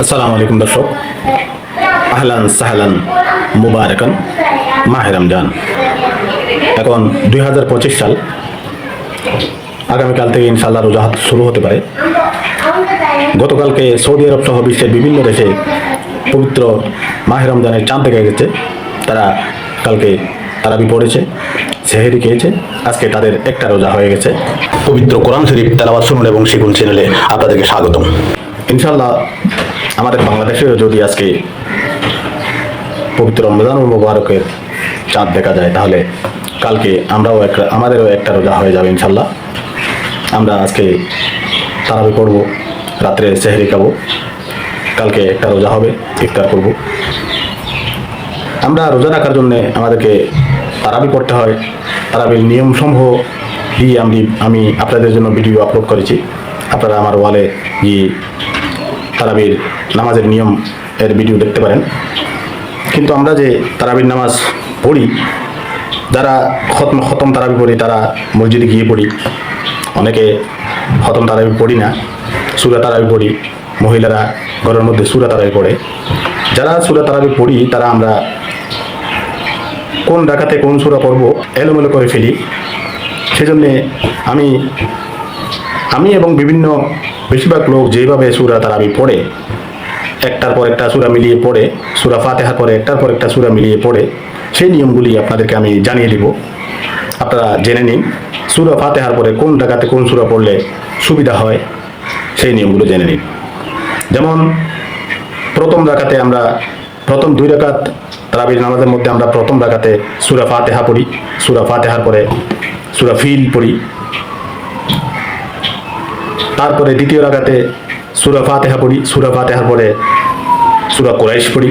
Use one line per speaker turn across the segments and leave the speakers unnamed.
আসসালামু আলাইকুম দর্শক। আহলান সাহলান মুবারকান। মাহে রমজান। এখন দুই হাজার পঁচিশ সাল। আগামীকাল থেকে ইনশাল্লাহ রোজাহাত শুরু হতে পারে। গতকালকে সৌদি আরব সহ বিশ্বের বিভিন্ন দেশে পবিত্র মাহে রমজানের চাঁদ দেখা গেছে। তারা কালকে তারাবি পড়েছে, সেহেরি খেয়েছে। আজকে তাদের একটা রোজা হয়ে গেছে। পবিত্র কোরআন শরীফ তেলাবাদ শুনুন এবং শিখুন চ্যানেলে আপনাদেরকে স্বাগতম। ইনশাল্লাহ আমাদের বাংলাদেশেও যদি আজকে পবিত্র রমজান মোবারকের চাঁদ দেখা যায়, তাহলে কালকে আমরাও একটা আমাদেরও একটা রোজা হয়ে যাবে ইনশাল্লাহ। আমরা আজকে তারাবি করব রাত্রে সেহরি খাব। কালকে একটা রোজা হবে, ইফতার করব। আমরা রোজা রাখার জন্য আমাদেরকে তারাবি করতে হয়। তারাবির নিয়মসমূহ দিয়ে আমি আমি আপনাদের জন্য ভিডিও আপলোড করেছি। আপনারা আমার ওয়ালে গিয়ে তারাবির নামাজের নিয়ম এর ভিডিও দেখতে পারেন। কিন্তু আমরা যে তারাবির নামাজ পড়ি, যারা খতম খতম তারাবি পড়ি, তারা মসজিদে গিয়ে পড়ি। অনেকে খতম তারাবি পড়ি না, সুরা তারাবি পড়ি। মহিলারা ঘরের মধ্যে সুরা তারাবি পড়ে। যারা সুরা তারাবি পড়ি, তারা আমরা কোন ডাকাতে কোন সুরা পড়ব এলোমেলো করে ফেলি। সেজন্যে আমি আমি এবং বিভিন্ন বেশিরভাগ লোক যেভাবে সুরা তারাবি পড়ে, একটার পর একটা সুরা মিলিয়ে পড়ে, সুরা ফাতেহার পরে একটার পর একটা সুরা মিলিয়ে পড়ে, সেই নিয়মগুলি আপনাদেরকে আমি জানিয়ে দিব। আপনারা জেনে নিন, সুরা ফাতেহার পরে কোন টাকাতে কোন সুরা পড়লে সুবিধা হয়, সেই নিয়মগুলো জেনে নিন। যেমন, প্রথম রাখাতে আমরা, প্রথম দুই রাকাত তারাবির নামাজের মধ্যে আমরা প্রথম রাখাতে সুরা ফাতেহা পড়ি, সুরা ফাতেহার পরে সুরা ফিল পড়ি তারপরে দ্বিতীয় রাগাতে সুরা ফাতেহা পড়ি, সুরা ফাতেহার পরে সুরা কোরাইশ পড়ি।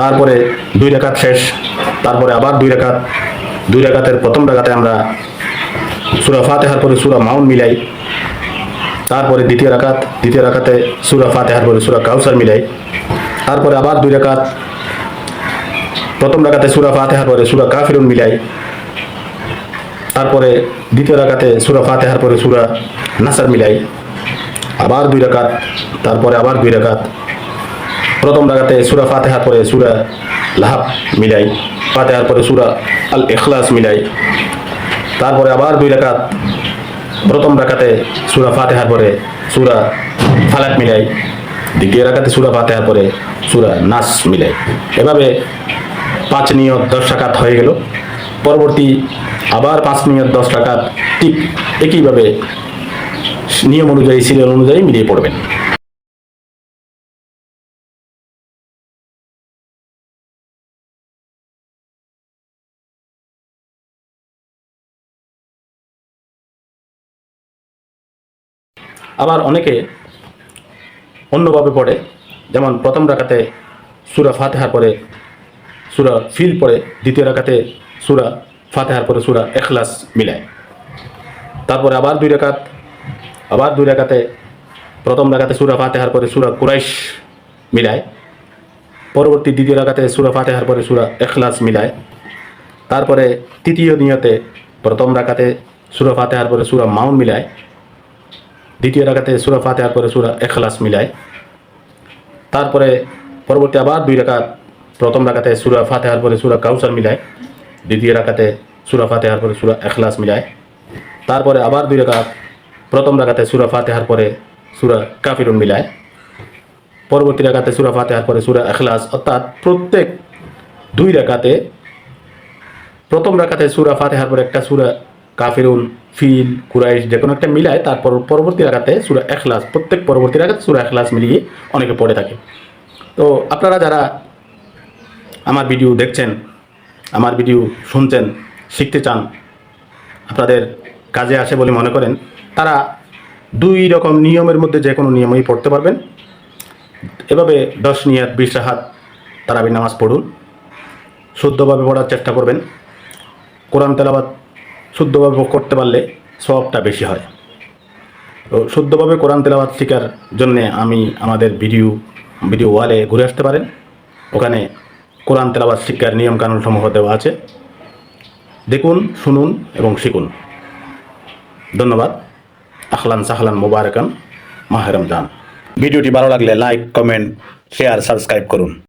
তারপরে দুই রাকাত শেষ, তারপরে আবার দুই রাকাত। দুই রাকাতের প্রথম রাকাতে আমরা সুরা ফাতেহার পরে সুরা মাউন মিলাই, তারপরে দ্বিতীয় রাকাত, দ্বিতীয় রাকাতে সুরা ফাতেহার পরে সুরা কাউসার মিলাই, তারপরে আবার দুই রাকাত। প্রথম রাকাতে সুরা ফাতেহার পরে সুরা কাফিরুন মিলাই তারপরে দ্বিতীয় রাকাতে সুরা ফাতেহার পরে সুরা নাসার মিলাই, আবার দুই রাকাত, তারপরে আবার দুই রাকাত। প্রথম রাকাতে সুরা ফাতেহার পরে সুরা লাহাব মিলাই, ফাতেহার পরে সুরা আল এখলাস মিলাই, তারপরে আবার দুই রাকাত। প্রথম রাকাতে সুরা ফাতেহার পরে সুরা ফালাক মিলাই, দ্বিতীয় রাকাতে সুরা ফাতেহার পরে সুরা নাস মিলাই। এভাবে পাঁচ নিয়ত দশ টাকাত হয়ে গেল। পরবর্তী আবার পাঁচ মিনিট দশ টাকাত ঠিক একইভাবে নিয়ম অনুযায়ী সিরিয়াল অনুযায়ী মিলিয়ে পড়বেন। আবার অনেকে অন্যভাবে পড়ে, যেমন প্রথম রাখাতে সুরা ফাতেহার পরে, সুরা ফিল পরে, দ্বিতীয় রাখাতে সুরা ফাতেহার পরে সুরা এখলাস মিলায়। তারপরে আবার দুই রেখাত আবার দুই রেখাতে প্রথম রাখাতে সুরা ফাতেহার পরে সুরা কুরাইশ মিলায়। পরবর্তী দ্বিতীয় রাখাতে সুরা ফাতেহার পরে সুরা এখলাস মিলায়। তারপরে তৃতীয় নিয়তে প্রথম রাখাতে সুরা ফাতেহার পরে সুরা মাউন মিলায়। দ্বিতীয় রাখাতে সুরা ফাতেহার পরে সুরা এখলাস মিলায়। তারপরে পরবর্তী আবার দুই রাকাত, প্রথম রাখাতে সুরা ফাতেহার পরে সুরা কাউসার মিলায়। দ্বিতীয় রাখাতে সুরা ফাতেহার পরে সুরা এখলাস মিলায়। তারপরে আবার দুই রাকাত, প্রথম রাখাতে সুরা ফাতেহার পরে সুরা কাফিরুন মিলায়। পরবর্তী রাখাতে সুরা ফাতেহার পরে সুরা এখলাস অর্থাৎ প্রত্যেক দুই রাকাতে, প্রথম রাখাতে সুরা ফাতেহার পরে একটা সুরা কাফিরুন, ফিল, কুরাইশ যে কোনো একটা মিলায়, তারপর পরবর্তী রাখাতে সুরা এখলাস প্রত্যেক পরবর্তী রাখাতে সুরা এখলাস মিলিয়ে অনেকে পড়ে থাকে। তো আপনারা যারা আমার ভিডিও দেখছেন আমার ভিডিও শুনছেন, শিখতে চান, আপনাদের কাজে আসে বলে মনে করেন, তারা দুই রকম নিয়মের মধ্যে যে কোনো নিয়মই পড়তে পারবেন। এভাবে দশ নিয়াত, বিশ রাহাত তারাবি নামাজ পড়ুন, শুদ্ধভাবে পড়ার চেষ্টা করবেন। কোরআন তেলাবাদ শুদ্ধভাবে করতে পারলে সবটা বেশি হয়। তো শুদ্ধভাবে কোরআন তেলাবাদ শেখার জন্যে আমি আমাদের ভিডিও ভিডিও ওয়ালে ঘুরে আসতে পারেন। ওখানে কোরআন তেলাবাদ শিক্ষার নিয়ম কানুন সমূহ দেওয়া আছে। দেখুন, শুনুন এবং শিখুন। ধন্যবাদ। আহলান সাহলান মুবারকান মাহেরমজান
ভিডিওটি ভালো লাগলে লাইক, কমেন্ট, শেয়ার, সাবস্ক্রাইব করুন।